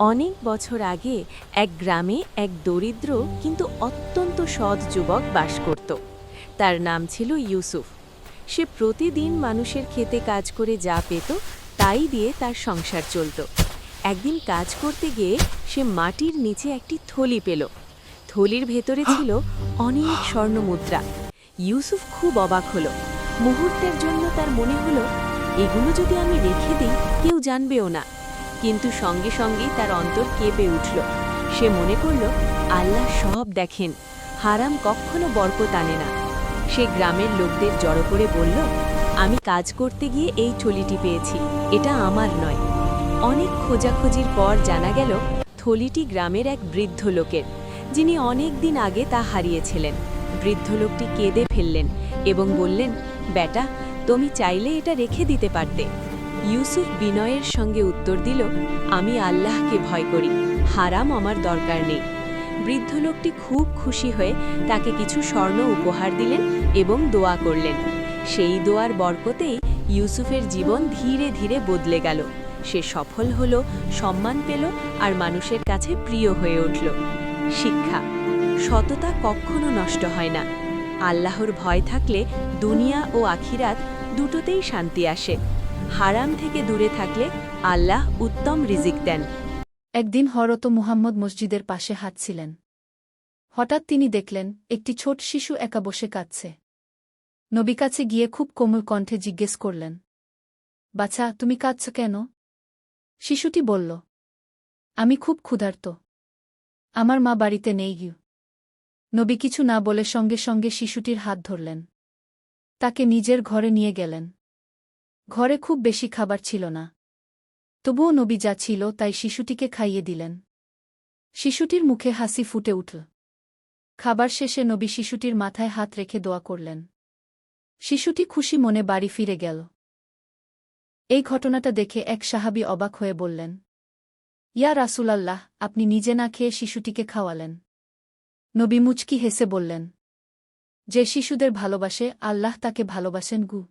অনেক বছর আগে এক গ্রামে এক দরিদ্র কিন্তু অত্যন্ত সৎ যুবক বাস করত। তার নাম ছিল ইউসুফ। সে প্রতিদিন মানুষের খেতে কাজ করে যা পেত তাই দিয়ে তার সংসার চলত। একদিন কাজ করতে গিয়ে সে মাটির নিচে একটি থলি পেল। থলির ভেতরে ছিল অনেক স্বর্ণমুদ্রা ইউসুফ খুব অবাক হলো। মুহূর্তের জন্য তার মনে হলো, এগুলো যদি আমি রেখে দিই, কেউ জানবেও না। কিন্তু সঙ্গে সঙ্গেই তার অন্তর কেঁপে উঠল। সে মনে করল, আল্লাহ সব দেখেন, হারাম কখনো বরকত আনে না। সে গ্রামের লোকদের জড়ো করে বলল, আমি কাজ করতে গিয়ে এই থলিটি পেয়েছি, এটা আমার নয়। অনেক খোঁজাখুঁজির পর জানা গেল, থলিটি গ্রামের এক বৃদ্ধ লোকের, যিনি অনেক দিন আগে তা হারিয়েছিলেন। বৃদ্ধ লোকটি কেঁদে ফেললেন এবং বললেন, বেটা, তুমি চাইলে এটা রেখে দিতে পারতে। ইউসুফ বিনয়ের সঙ্গে উত্তর দিল, আমি আল্লাহকে ভয় করি, হারাম আমার দরকার নেই। বৃদ্ধ লোকটি খুব খুশি হয়ে তাকে কিছু স্বর্ণ উপহার দিলেন এবং দোয়া করলেন। সেই দোয়ার বরকতেই ইউসুফের জীবন ধীরে ধীরে বদলে গেল। সে সফল হল, সম্মান পেল আর মানুষের কাছে প্রিয় হয়ে উঠল। শিক্ষা, সততা কখনো নষ্ট হয় না। আল্লাহর ভয় থাকলে দুনিয়া ও আখিরাত দুটোতেই শান্তি আসে। হারাম থেকে দূরে থাকলে আল্লাহ উত্তম রিজিক দেন। একদিন হরত মুহাম্মদ মসজিদের পাশে হাঁটছিলেন। হঠাৎ তিনি দেখলেন, একটি ছোট শিশু একা বসে কাঁদছে। নবী কাছে গিয়ে খুব কোমল কণ্ঠে জিজ্ঞেস করলেন, বাছা, তুমি কাঁদছ কেন? শিশুটি বলল, আমি খুব ক্ষুধার্ত। আমার মা বাড়িতে নেই গিউ নবী কিছু না বলে সঙ্গে সঙ্গে শিশুটির হাত ধরলেন। তাকে নিজের ঘরে নিয়ে গেলেন। ঘরে খুব বেশি খাবার ছিল না। তবুও নবী যা ছিল তাই শিশুটিকে খাইয়ে দিলেন। শিশুটির মুখে হাসি ফুটে উঠল খাবার শেষে নবী শিশুটির মাথায় হাত রেখে দোয়া করলেন। শিশুটি খুশি মনে বাড়ি ফিরে গেল। এই ঘটনাটা দেখে এক সাহাবি অবাক হয়ে বললেন, ইয়া রাসূলাল্লাহ, আপনি নিজে না খেয়ে শিশুটিকে খাওয়ালেন? নবী মুচকি হেসে বললেন, যে শিশুদের ভালোবাসে, আল্লাহ তাকে ভালোবাসেন গু।